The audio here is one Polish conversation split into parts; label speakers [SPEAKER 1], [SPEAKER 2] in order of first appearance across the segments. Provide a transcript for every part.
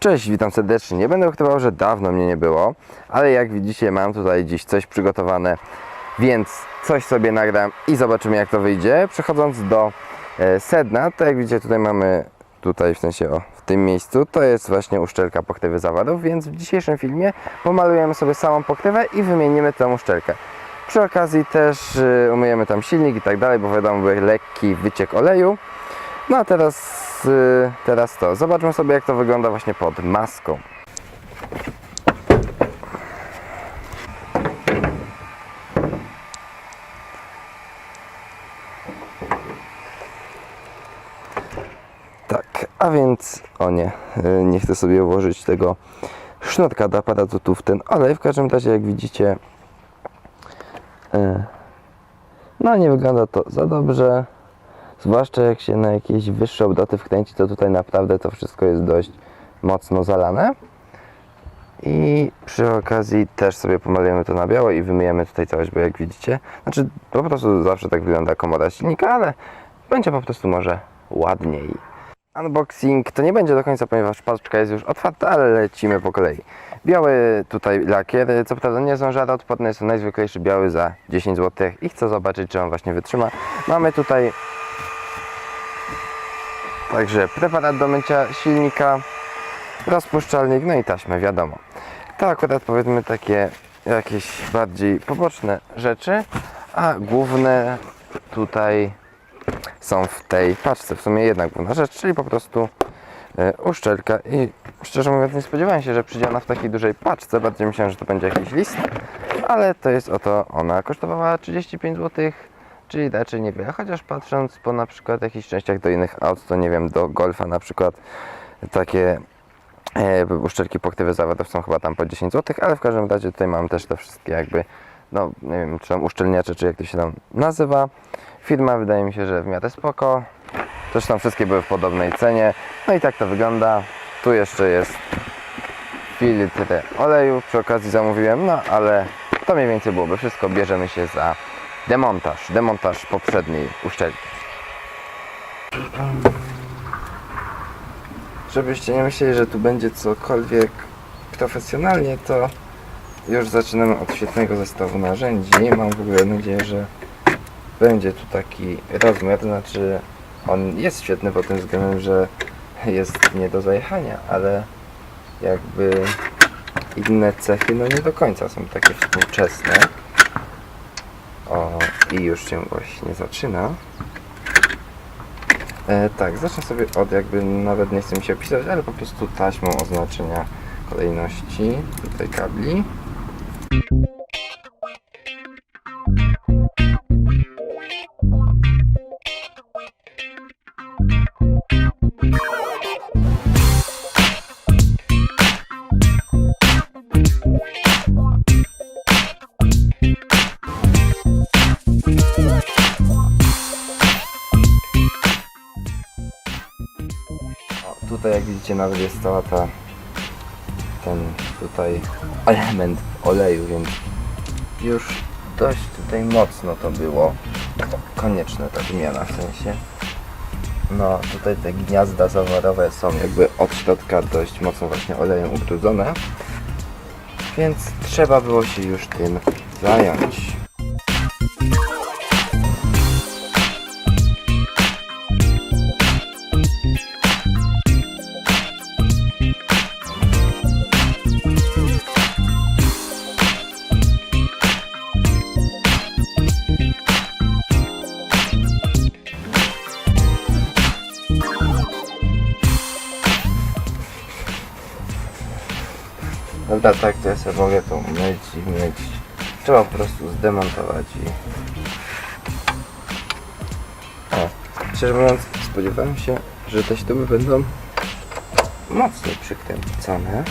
[SPEAKER 1] Cześć, witam serdecznie. Nie będę ukrywał, że dawno mnie nie było, ale jak widzicie mam tutaj dziś coś przygotowane, więc coś sobie nagram i zobaczymy jak to wyjdzie. Przechodząc do e, sedna, to jak widzicie tutaj mamy, tutaj w sensie o, w tym miejscu, to jest właśnie uszczelka pokrywy zawadów, więc w dzisiejszym filmie pomalujemy sobie samą pokrywę i wymienimy tę uszczelkę. Przy okazji też y, umyjemy tam silnik i tak dalej, bo wiadomo, był lekki wyciek oleju. No a teraz, y, teraz to. Zobaczmy sobie jak to wygląda właśnie pod maską. Tak, a więc o nie, y, nie chcę sobie włożyć tego sznurka do aparatu tu w ten olej. W każdym razie jak widzicie y, no nie wygląda to za dobrze. Zwłaszcza jak się na jakieś wyższe obroty wkręci, to tutaj naprawdę to wszystko jest dość mocno zalane. I przy okazji też sobie pomalujemy to na biało i wymyjemy tutaj całość, bo jak widzicie, znaczy po prostu zawsze tak wygląda komora silnika, ale będzie po prostu może ładniej. Unboxing to nie będzie do końca, ponieważ paczka jest już otwarta, ale lecimy po kolei. Biały tutaj lakier, co prawda nie są żaroodporne, jest to najzwyklejszy biały za 10 zł i chcę zobaczyć, czy on właśnie wytrzyma. Mamy tutaj Także preparat do mycia silnika, rozpuszczalnik, no i taśmę, wiadomo. To akurat powiedzmy takie jakieś bardziej poboczne rzeczy, a główne tutaj są w tej paczce. W sumie jedna główna rzecz, czyli po prostu e, uszczelka i szczerze mówiąc nie spodziewałem się, że przyjdzie ona w takiej dużej paczce. Bardziej myślałem, że to będzie jakiś list, ale to jest oto ona. Kosztowała 35 zł, czyli raczej niewiele. Chociaż patrząc po na przykład jakichś częściach do innych aut, to nie wiem, do Golfa na przykład takie e, uszczelki pokrywy zawodów są chyba tam po 10 zł, ale w każdym razie tutaj mam też te wszystkie jakby, no nie wiem, czy tam uszczelniacze, czy jak to się tam nazywa. Firma wydaje mi się, że w miarę spoko. Zresztą wszystkie były w podobnej cenie. No i tak to wygląda. Tu jeszcze jest filtr oleju, przy okazji zamówiłem, no ale to mniej więcej byłoby wszystko. Bierzemy się za demontaż, demontaż poprzedniej uszczelki. Żebyście nie myśleli, że tu będzie cokolwiek profesjonalnie, to już zaczynamy od świetnego zestawu narzędzi. Mam w ogóle nadzieję, że będzie tu taki rozmiar, znaczy on jest świetny pod tym względem, że jest nie do zajechania, ale jakby inne cechy no nie do końca są takie współczesne. O, i już się właśnie zaczyna. E, tak, zacznę sobie od jakby, nawet nie chcę mi się opisać, ale po prostu taśmą oznaczenia kolejności tutaj kabli. Tutaj jak widzicie nawet jest cała ta ten tutaj element oleju, więc już dość tutaj mocno to było konieczne ta wymiana w sensie. No tutaj te gniazda zawodowe są jakby od środka dość mocno właśnie olejem ubrudzone, więc trzeba było się już tym zająć. Dobra, tak, to ja sobie mogę to myć i myć. Trzeba po prostu zdemontować i... O, szczerze mówiąc, spodziewałem się, że te śruby będą mocniej przykręcone.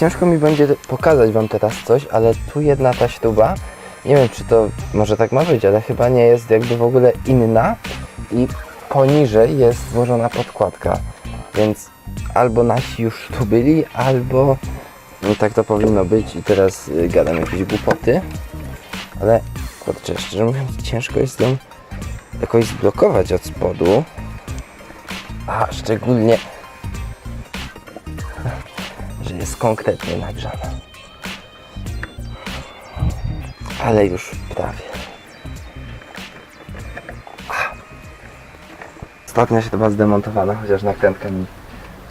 [SPEAKER 1] Ciężko mi będzie pokazać Wam teraz coś, ale tu jedna ta śruba, nie wiem czy to może tak ma być, ale chyba nie jest jakby w ogóle inna i poniżej jest włożona podkładka, więc albo nasi już tu byli, albo no, tak to powinno być i teraz y, gadam jakieś głupoty, ale kurczę, szczerze mówiąc ciężko jest ją jakoś zblokować od spodu, a szczególnie że jest konkretnie nagrzana. Ale już prawie. Ostatnia się chyba zdemontowana, chociaż nakrętka mi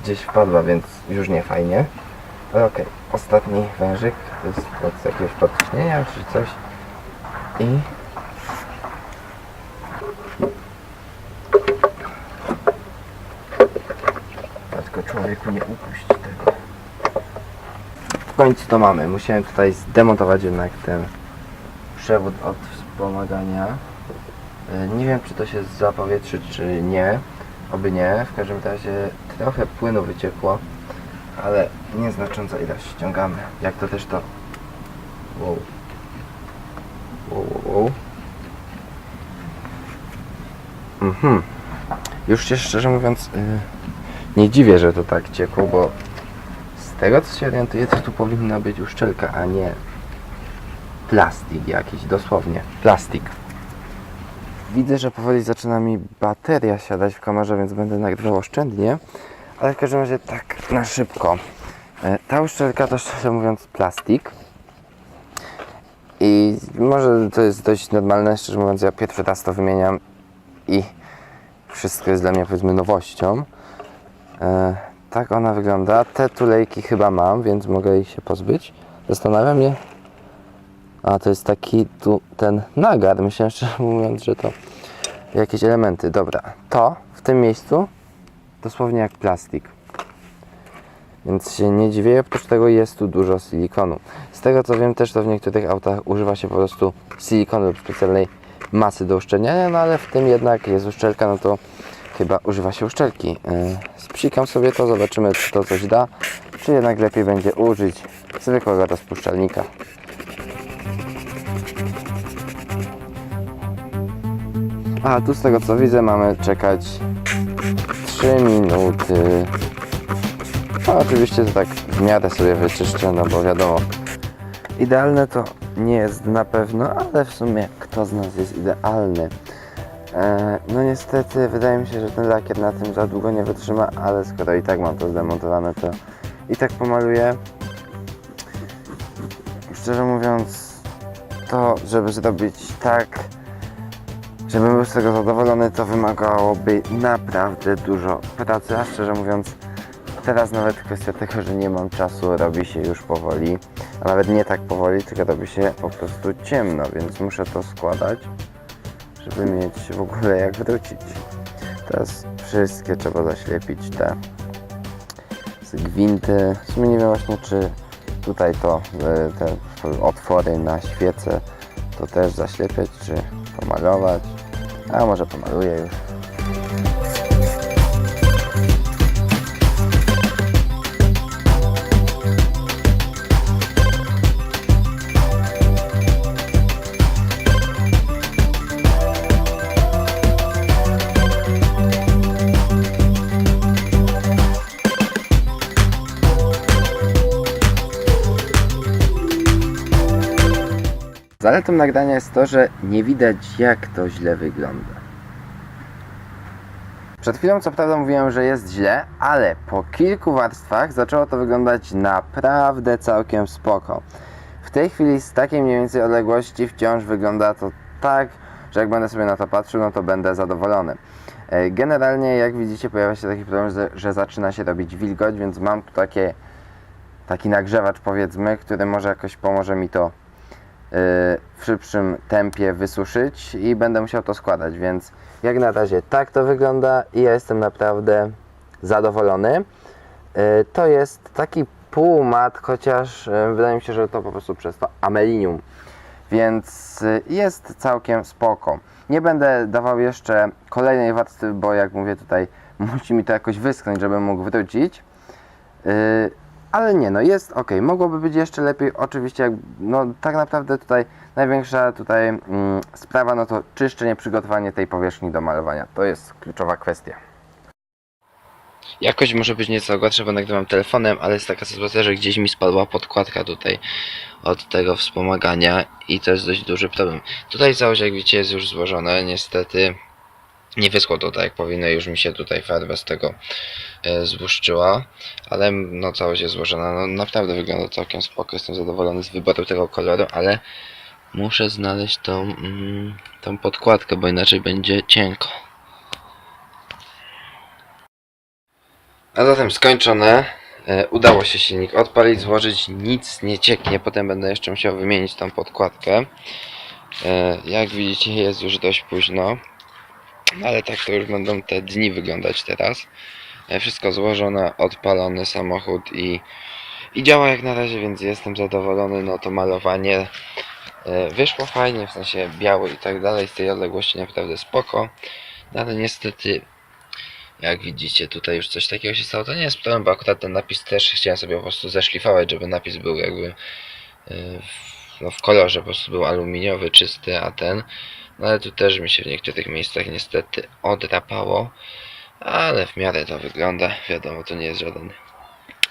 [SPEAKER 1] gdzieś wpadła, więc już nie fajnie. Okej, ostatni wężyk, to jest jakiegoś podciśnienia czy coś. I tylko człowieku nie upuść tego. Końcu to mamy. Musiałem tutaj zdemontować jednak ten przewód od wspomagania. E, Nie wiem czy to się zapowietrzy czy nie. Oby nie. W każdym razie trochę płynu wyciekło. Ale nieznacząca ilość ściągamy. Jak to też to. Wow. Wow, wow, wow. Mhm. Już się szczerze mówiąc y, nie dziwię, że to tak ciekło, bo tego co się orientuję, to tu powinna być uszczelka, a nie plastik jakiś, dosłownie. Plastik. Widzę, że powoli zaczyna mi bateria siadać w kamerze, więc będę nagrywał oszczędnie. Ale w każdym razie tak na szybko. E, Ta uszczelka to szczerze mówiąc plastik. I może to jest dość normalne, szczerze mówiąc ja pierwszy raz to wymieniam i wszystko jest dla mnie powiedzmy nowością. Tak ona wygląda. Te tulejki chyba mam, więc mogę ich się pozbyć. Zastanawiam mnie. A to jest taki tu ten nagar. Myślałem szczerze mówiąc, że to jakieś elementy. Dobra, to w tym miejscu dosłownie jak plastik. Więc się nie dziwię, oprócz tego jest tu dużo silikonu. Z tego co wiem też to w niektórych autach używa się po prostu silikonu lub specjalnej masy do uszczelniania, no ale w tym jednak jest uszczelka, no to chyba używa się uszczelki. Yy, spsikam sobie to, zobaczymy czy to coś da, czy jednak lepiej będzie użyć zwykłego rozpuszczalnika. A tu z tego co widzę mamy czekać 3 minuty. No oczywiście to tak w miarę sobie wyczyszczę, no bo wiadomo, idealne to nie jest na pewno, ale w sumie kto z nas jest idealny. E, no niestety wydaje mi się, że ten lakier na tym za długo nie wytrzyma, ale skoro i tak mam to zdemontowane, to i tak pomaluję. Szczerze mówiąc, to żeby zrobić tak, żebym był z tego zadowolony, to wymagałoby naprawdę dużo pracy, a szczerze mówiąc, teraz nawet kwestia tego, że nie mam czasu, robi się już powoli, a nawet nie tak powoli, tylko robi się po prostu ciemno, więc muszę to składać, żeby mieć w ogóle jak wrócić. Teraz wszystkie trzeba zaślepić, te gwinty. W sumie nie wiem właśnie, czy tutaj to, y, te otwory na świece, to też zaślepiać, czy pomalować. A może pomaluję już. Zaletą nagrania jest to, że nie widać jak to źle wygląda. Przed chwilą co prawda mówiłem, że jest źle, ale po kilku warstwach zaczęło to wyglądać naprawdę całkiem spoko. W tej chwili z takiej mniej więcej odległości wciąż wygląda to tak, że jak będę sobie na to patrzył, no to będę zadowolony. E, Generalnie jak widzicie pojawia się taki problem, że, zaczyna się robić wilgoć, więc mam tu takie, taki nagrzewacz powiedzmy, który może jakoś pomoże mi to w szybszym tempie wysuszyć i będę musiał to składać, więc jak na razie tak to wygląda i ja jestem naprawdę zadowolony. Y, To jest taki półmat, chociaż y, wydaje mi się, że to po prostu przez to amelinium, więc y, jest całkiem spoko. Nie będę dawał jeszcze kolejnej warstwy, bo jak mówię tutaj musi mi to jakoś wyschnąć, żebym mógł wrócić. Ale nie, no jest ok. Mogłoby być jeszcze lepiej. Oczywiście, jak, no tak naprawdę tutaj największa tutaj mm, sprawa, no to czyszczenie, przygotowanie tej powierzchni do malowania. To jest kluczowa kwestia. Jakość może być nieco gorsza, bo nagrywam telefonem, ale jest taka sytuacja, że gdzieś mi spadła podkładka tutaj od tego wspomagania i to jest dość duży problem. Tutaj całość, jak widzicie, jest już złożone. Niestety nie wyschło to tak jak powinno, już mi się tutaj farba z tego e, zbłuszczyła, ale no całość jest złożona. No, naprawdę wygląda całkiem spoko, jestem zadowolony z wyboru tego koloru, ale muszę znaleźć tą, mm, tą podkładkę, bo inaczej będzie cienko. A zatem skończone. E, udało się silnik odpalić, złożyć, nic nie cieknie. Potem będę jeszcze musiał wymienić tą podkładkę. E, jak widzicie jest już dość późno. Ale tak to już będą te dni wyglądać teraz. E, wszystko złożone, odpalony samochód i, i działa jak na razie, więc jestem zadowolony. No to malowanie e, wyszło fajnie, w sensie biały i tak dalej. Z tej odległości naprawdę spoko. No ale niestety jak widzicie, tutaj już coś takiego się stało. To nie jest problem, bo akurat ten napis też chciałem sobie po prostu zeszlifować, żeby napis był jakby yy, w, no w kolorze, po prostu był aluminiowy, czysty, a ten. No ale tu też mi się w niektórych miejscach niestety odrapało. Ale w miarę to wygląda. Wiadomo, to nie jest żaden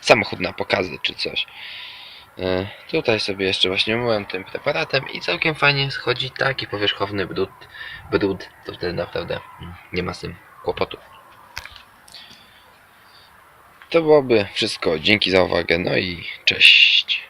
[SPEAKER 1] samochód na pokazy czy coś. Yy, tutaj sobie jeszcze właśnie myłem tym preparatem i całkiem fajnie schodzi taki powierzchowny brud. Brud, to wtedy naprawdę mm, nie ma z tym kłopotu. To byłoby wszystko. Dzięki za uwagę, no i cześć.